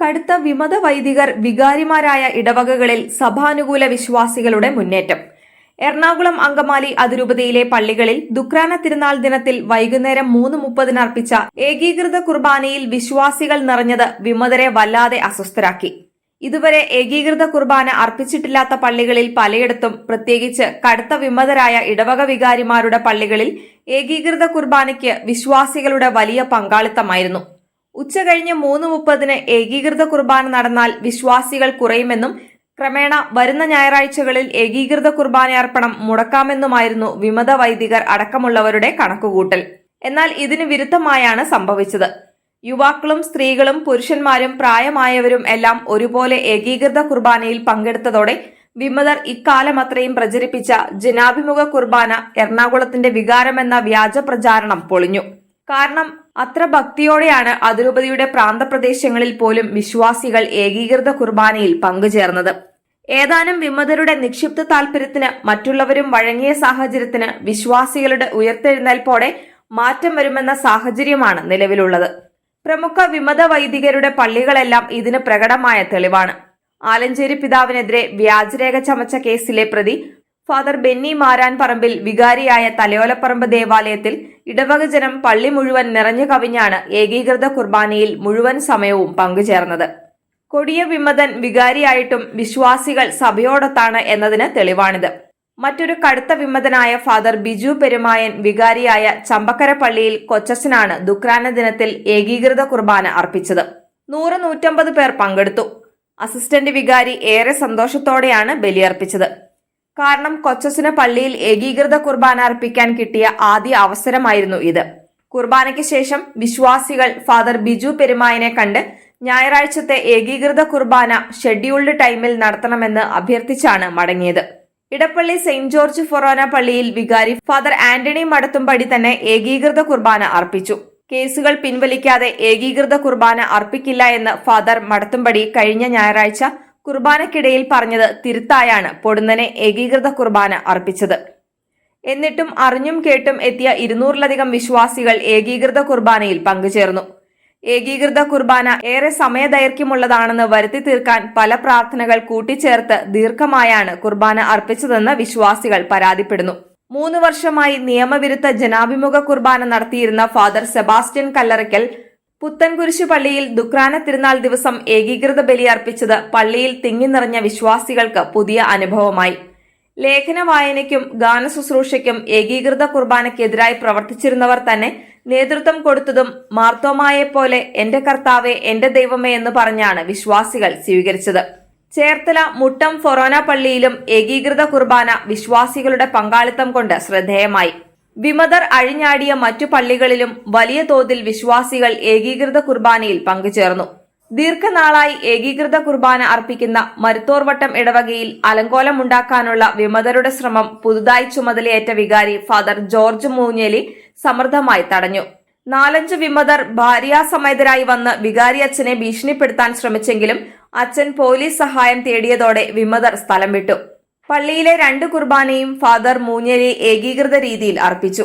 കടുത്ത വിമത വൈദികർ വികാരിമാരായ ഇടവകകളിൽ സഭാനുകൂല വിശ്വാസികളുടെ മുന്നേറ്റം. എറണാകുളം അങ്കമാലി അതിരൂപതയിലെ പള്ളികളിൽ ദുക്രാന തിരുനാൾ ദിനത്തിൽ വൈകുന്നേരം മൂന്ന് മുപ്പതിന് അർപ്പിച്ച ഏകീകൃത കുർബാനയിൽ വിശ്വാസികൾ നിറഞ്ഞത് വിമതരെ വല്ലാതെ അസ്വസ്ഥരാക്കി. ഇതുവരെ ഏകീകൃത കുർബാന അർപ്പിച്ചിട്ടില്ലാത്ത പള്ളികളിൽ പലയിടത്തും പ്രത്യേകിച്ച് കടുത്ത വിമതരായ ഇടവക വികാരിമാരുടെ പള്ളികളിൽ ഏകീകൃത കുർബാനയ്ക്ക് വിശ്വാസികളുടെ വലിയ പങ്കാളിത്തമായിരുന്നു. ഉച്ചകഴിഞ്ഞ് മൂന്ന് മുപ്പതിന് ഏകീകൃത കുർബാന നടന്നാൽ വിശ്വാസികൾ കുറയുമെന്നും ക്രമേണ വരുന്ന ഞായറാഴ്ചകളിൽ ഏകീകൃത കുർബാനയർപ്പണം മുടക്കാമെന്നുമായിരുന്നു വിമത വൈദികർ അടക്കമുള്ളവരുടെ കണക്കുകൂട്ടൽ. എന്നാൽ ഇതിന് വിരുദ്ധമായാണ് സംഭവിച്ചത്. യുവാക്കളും സ്ത്രീകളും പുരുഷന്മാരും പ്രായമായവരും എല്ലാം ഒരുപോലെ ഏകീകൃത കുർബാനയിൽ പങ്കെടുത്തതോടെ വിമതർ ഇക്കാലമത്രയും പ്രചരിപ്പിച്ച ജനാഭിമുഖ കുർബാന എറണാകുളത്തിന്റെ വികാരമെന്ന വ്യാജ പ്രചാരണം പൊളിഞ്ഞു. കാരണം അത്ര ഭക്തിയോടെയാണ് അതിരൂപതയുടെ പ്രാന്തപ്രദേശങ്ങളിൽ പോലും വിശ്വാസികൾ ഏകീകൃത കുർബാനയിൽ പങ്കുചേർന്നത്. ഏതാനും വിമതരുടെ നിക്ഷിപ്ത താൽപര്യത്തിന് മറ്റുള്ളവരും വഴങ്ങിയ സാഹചര്യത്തിന് വിശ്വാസികളുടെ ഉയർത്തെഴുന്നേൽപ്പോടെ മാറ്റം വരുമെന്ന സാഹചര്യമാണ് നിലവിലുള്ളത്. പ്രമുഖ വിമത വൈദികരുടെ പള്ളികളെല്ലാം ഇതിന് പ്രകടമായ തെളിവാണ്. ആലഞ്ചേരി പിതാവിനെതിരെ വ്യാജരേഖ ചമച്ച കേസിലെ പ്രതി ഫാദർ ബെന്നി മാരാൻ പറമ്പിൽ വികാരിയായ തലയോലപ്പറമ്പ് ദേവാലയത്തിൽ ഇടവക ജനം പള്ളി മുഴുവൻ നിറഞ്ഞു കവിഞ്ഞാണ് ഏകീകൃത കുർബാനയിൽ മുഴുവൻ സമയവും പങ്കുചേർന്നത്. കൊടിയ വിമതൻ വികാരിയായിട്ടും വിശ്വാസികൾ സഭയോടൊത്താണ് എന്നതിന് തെളിവാണിത്. മറ്റൊരു കടുത്ത വിമതനായ ഫാദർ ബിജു പെരുമായൻ വികാരിയായ ചമ്പക്കര പള്ളിയിൽ കൊച്ചസിനാണ് ദുക്രാന ദിനത്തിൽ ഏകീകൃത കുർബാന അർപ്പിച്ചത്. നൂറ് നൂറ്റമ്പത് പേർ പങ്കെടുത്തു. അസിസ്റ്റന്റ് വികാരി ഏറെ സന്തോഷത്തോടെയാണ് ബലിയർപ്പിച്ചത്. കാരണം കൊച്ചസിന് പള്ളിയിൽ ഏകീകൃത കുർബാന അർപ്പിക്കാൻ കിട്ടിയ ആദ്യ അവസരമായിരുന്നു ഇത്. കുർബാനയ്ക്ക് ശേഷം വിശ്വാസികൾ ഫാദർ ബിജു പെരുമായനെ കണ്ട് ഞായറാഴ്ചത്തെ ഏകീകൃത കുർബാന ഷെഡ്യൂൾഡ് ടൈമിൽ നടത്തണമെന്ന് അഭ്യർത്ഥിച്ചാണ് മടങ്ങിയത്. ഇടപ്പള്ളി സെന്റ് ജോർജ് ഫൊറോന പള്ളിയിൽ വികാരി ഫാദർ ആന്റണി മടത്തുംപടി തന്നെ ഏകീകൃത കുർബാന അർപ്പിച്ചു. കേസുകൾ പിൻവലിക്കാതെ ഏകീകൃത കുർബാന അർപ്പിക്കില്ല എന്ന് ഫാദർ മടത്തുംപടി കഴിഞ്ഞ ഞായറാഴ്ച കുർബാനക്കിടയിൽ പറഞ്ഞത് തിരുത്തായാണ് പൊടുന്നനെ ഏകീകൃത കുർബാന അർപ്പിച്ചത്. എന്നിട്ടും അറിഞ്ഞും കേട്ടും എത്തിയ ഇരുന്നൂറിലധികം വിശ്വാസികൾ ഏകീകൃത കുർബാനയിൽ പങ്കുചേർന്നു. ഏകീകൃത കുർബാന ഏറെ സമയദൈർഘ്യമുള്ളതാണെന്ന് വരുത്തി തീർക്കാൻ പല പ്രാർത്ഥനകൾ കൂട്ടിച്ചേർത്ത് ദീർഘമായാണ് കുർബാന അർപ്പിച്ചതെന്ന് വിശ്വാസികൾ പരാതിപ്പെടുന്നു. മൂന്ന് വർഷമായി നിയമവിരുദ്ധ ജനാഭിമുഖ കുർബാന നടത്തിയിരുന്ന ഫാദർ സെബാസ്റ്റ്യൻ കല്ലറയ്ക്കൽ പുത്തൻകുരിശു പള്ളിയിൽ ദുക്രാന തിരുനാൾ ദിവസം ഏകീകൃത ബലിയർപ്പിച്ചത് പള്ളിയിൽ തിങ്ങിനിറഞ്ഞ വിശ്വാസികൾക്ക് പുതിയ അനുഭവമായി. ലേഖന വായനയ്ക്കും ഗാനശുശ്രൂഷയ്ക്കും ഏകീകൃത കുർബാനയ്ക്കെതിരായി പ്രവർത്തിച്ചിരുന്നവർ തന്നെ നേതൃത്വം കൊടുത്തതും മാർത്തോമായെപ്പോലെ എന്റെ കർത്താവെ എന്റെ ദൈവമേ എന്ന് പറഞ്ഞാണ് വിശ്വാസികൾ സ്വീകരിച്ചത്. ചേർത്തല മുട്ടം ഫൊറോന പള്ളിയിലും ഏകീകൃത കുർബാന വിശ്വാസികളുടെ പങ്കാളിത്തം കൊണ്ട് ശ്രദ്ധേയമായി. വിമതർ അഴിഞ്ഞാടിയ മറ്റു പള്ളികളിലും വലിയ തോതിൽ വിശ്വാസികൾ ഏകീകൃത കുർബാനയിൽ പങ്കുചേർന്നു. ദീർഘനാളായി ഏകീകൃത കുർബാന അർപ്പിക്കുന്ന മരുത്തോർവട്ടം ഇടവകയിൽ അലങ്കോലമുണ്ടാക്കാനുള്ള വിമതരുടെ ശ്രമം പുതുതായി ചുമതലയേറ്റ വികാരി ഫാദർ ജോർജ് മൂഞ്ഞേലി സമൃദ്ധമായി തടഞ്ഞു. നാലഞ്ച് വിമതർ ഭാര്യാസമേതരായി വന്ന് വികാരി അച്ഛനെ ഭീഷണിപ്പെടുത്താൻ ശ്രമിച്ചെങ്കിലും അച്ഛൻ പോലീസ് സഹായം തേടിയതോടെ വിമതർ സ്ഥലം വിട്ടു. പള്ളിയിലെ രണ്ട് കുർബാനയും ഫാദർ മൂഞ്ഞേരി ഏകീകൃത രീതിയിൽ അർപ്പിച്ചു